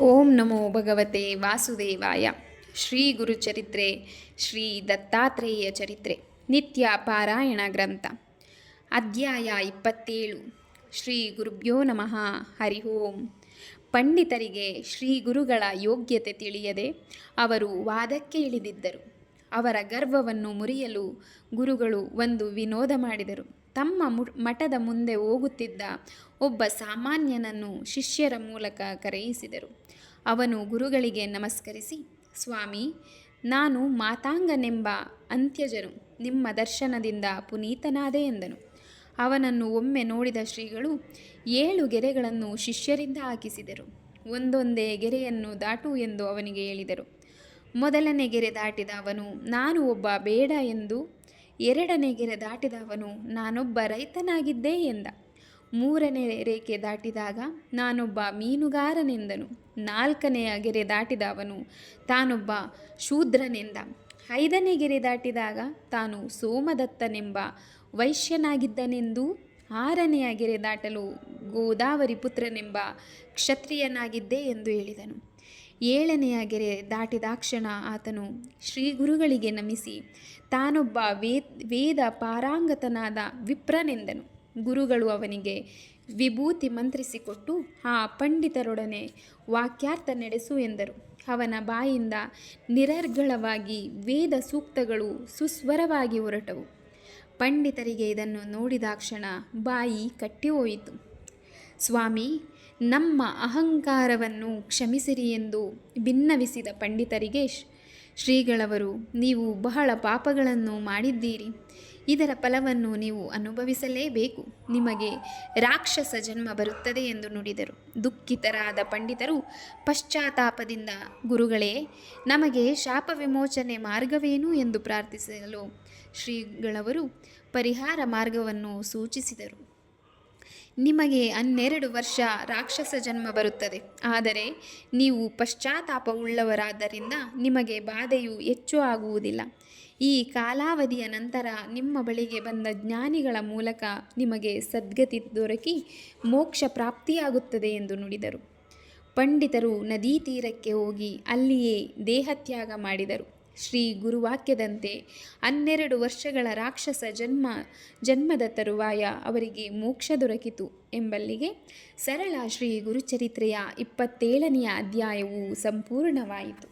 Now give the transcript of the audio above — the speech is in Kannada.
ಓಂ ನಮೋ ಭಗವತೆ ವಾಸುದೇವಾಯ. ಶ್ರೀ ಗುರುಚರಿತ್ರೆ, ಶ್ರೀ ದತ್ತಾತ್ರೇಯ ಚರಿತ್ರೆ, ನಿತ್ಯ ಪಾರಾಯಣ ಗ್ರಂಥ. ಅಧ್ಯಾಯ ಇಪ್ಪತ್ತೇಳು. ಶ್ರೀ ಗುರುಭ್ಯೋ ನಮಃ. ಹರಿ ಓಂ. ಪಂಡಿತರಿಗೆ ಶ್ರೀ ಗುರುಗಳ ಯೋಗ್ಯತೆ ತಿಳಿಯದೆ ಅವರು ವಾದಕ್ಕೆ ಇಳಿದಿದ್ದರು. ಅವರ ಗರ್ವವನ್ನು ಮುರಿಯಲು ಗುರುಗಳು ಒಂದು ವಿನೋದ ಮಾಡಿದರು. ತಮ್ಮ ಮಠದ ಮುಂದೆ ಹೋಗುತ್ತಿದ್ದ ಒಬ್ಬ ಸಾಮಾನ್ಯನನ್ನು ಶಿಷ್ಯರ ಮೂಲಕ ಕರೆಯಿಸಿದರು. ಅವನು ಗುರುಗಳಿಗೆ ನಮಸ್ಕರಿಸಿ, ಸ್ವಾಮಿ, ನಾನು ಮಾತಾಂಗನೆಂಬ ಅಂತ್ಯಜನು, ನಿಮ್ಮ ದರ್ಶನದಿಂದ ಪುನೀತನಾದೆ ಎಂದನು. ಅವನನ್ನು ಒಮ್ಮೆ ನೋಡಿದ ಶ್ರೀಗಳು ಏಳು ಗೆರೆಗಳನ್ನು ಶಿಷ್ಯರಿಂದ ಹಾಕಿಸಿದರು. ಒಂದೊಂದೇ ಗೆರೆಯನ್ನು ದಾಟು ಎಂದು ಅವನಿಗೆ ಹೇಳಿದರು. ಮೊದಲನೇ ಗೆರೆ ದಾಟಿದ ಅವನು, ನಾನು ಒಬ್ಬ ಬೇಡ ಎಂದು ಎರಡನೇ ಗೆರೆ ದಾಟಿದವನು, ನಾನೊಬ್ಬ ರೈತನಾಗಿದ್ದೆ ಎಂದ. ಮೂರನೇ ರೇಖೆ ದಾಟಿದಾಗ, ನಾನೊಬ್ಬ ಮೀನುಗಾರನೆಂದನು. ನಾಲ್ಕನೆಯ ಗೆರೆ ದಾಟಿದವನು, ತಾನೊಬ್ಬ ಶೂದ್ರನೆಂದ. ಐದನೇ ಗೆರೆ ದಾಟಿದಾಗ, ತಾನು ಸೋಮದತ್ತನೆಂಬ ವೈಶ್ಯನಾಗಿದ್ದನೆಂದೂ. ಆರನೆಯ ಗೆರೆ ದಾಟಲು ಗೋದಾವರಿ ಪುತ್ರನೆಂಬ ಕ್ಷತ್ರಿಯನಾಗಿದ್ದೆ ಎಂದು ಹೇಳಿದನು. ಏಳನೆಯ ಗೆರೆ ದಾಟಿದಾಕ್ಷಣ ಆತನು ಶ್ರೀ ಗುರುಗಳಿಗೆ ನಮಿಸಿ, ತಾನೊಬ್ಬ ವೇದ ಪಾರಾಂಗತನಾದ ವಿಪ್ರನೆಂದನು. ಗುರುಗಳು ಅವನಿಗೆ ವಿಭೂತಿ ಮಂತ್ರಿಸಿಕೊಟ್ಟು ಆ ಪಂಡಿತರೊಡನೆ ವಾಕ್ಯಾರ್ಥ ನಡೆಸು ಎಂದರು. ಅವನ ಬಾಯಿಂದ ನಿರರ್ಗಳವಾಗಿ ವೇದ ಸೂಕ್ತಗಳು ಸುಸ್ವರವಾಗಿ ಹೊರಟವು. ಪಂಡಿತರಿಗೆ ಇದನ್ನು ನೋಡಿದಾಕ್ಷಣ ಬಾಯಿ ಕಟ್ಟಿಹೋಯಿತು. ಸ್ವಾಮಿ, ನಮ್ಮ ಅಹಂಕಾರವನ್ನು ಕ್ಷಮಿಸಿರಿ ಎಂದು ಭಿನ್ನವಿಸಿದ ಪಂಡಿತರಿಗೆ ಶ್ರೀಗಳವರು, ನೀವು ಬಹಳ ಪಾಪಗಳನ್ನು ಮಾಡಿದ್ದೀರಿ. ಇದರ ಫಲವನ್ನು ನೀವು ಅನುಭವಿಸಲೇಬೇಕು. ನಿಮಗೆ ರಾಕ್ಷಸ ಜನ್ಮ ಬರುತ್ತದೆ ಎಂದು ನುಡಿದರು. ದುಃಖಿತರಾದ ಪಂಡಿತರು ಪಶ್ಚಾತ್ತಾಪದಿಂದ, ಗುರುಗಳೇ, ನಮಗೆ ಶಾಪ ವಿಮೋಚನೆ ಮಾರ್ಗವೇನು ಎಂದು ಪ್ರಾರ್ಥಿಸಲು ಶ್ರೀಗಳವರು ಪರಿಹಾರ ಮಾರ್ಗವನ್ನು ಸೂಚಿಸಿದರು. ನಿಮಗೆ ಹನ್ನೆರಡು ವರ್ಷ ರಾಕ್ಷಸ ಜನ್ಮ ಬರುತ್ತದೆ. ಆದರೆ ನೀವು ಪಶ್ಚಾತ್ತಾಪವುಳ್ಳವರಾದ್ದರಿಂದ ನಿಮಗೆ ಬಾಧೆಯು ಹೆಚ್ಚು ಆಗುವುದಿಲ್ಲ. ಈ ಕಾಲಾವಧಿಯ ನಂತರ ನಿಮ್ಮ ಬಳಿಗೆ ಬಂದ ಜ್ಞಾನಿಗಳ ಮೂಲಕ ನಿಮಗೆ ಸದ್ಗತಿ ದೊರಕಿ ಮೋಕ್ಷ ಪ್ರಾಪ್ತಿಯಾಗುತ್ತದೆ ಎಂದು ನುಡಿದರು. ಪಂಡಿತರು ನದೀ ತೀರಕ್ಕೆ ಹೋಗಿ ಅಲ್ಲಿಯೇ ದೇಹತ್ಯಾಗ ಮಾಡಿದರು. ಶ್ರೀ ಗುರುವಾಕ್ಯದಂತೆ ಹನ್ನೆರಡು ವರ್ಷಗಳ ರಾಕ್ಷಸ ಜನ್ಮ, ಜನ್ಮದ ತರುವಾಯ ಅವರಿಗೆ ಮೋಕ್ಷ ದೊರಕಿತು ಎಂಬಲ್ಲಿಗೆ ಸರಳ ಶ್ರೀ ಗುರುಚರಿತ್ರೆಯ ಇಪ್ಪತ್ತೇಳನೆಯ ಅಧ್ಯಾಯವು ಸಂಪೂರ್ಣವಾಯಿತು.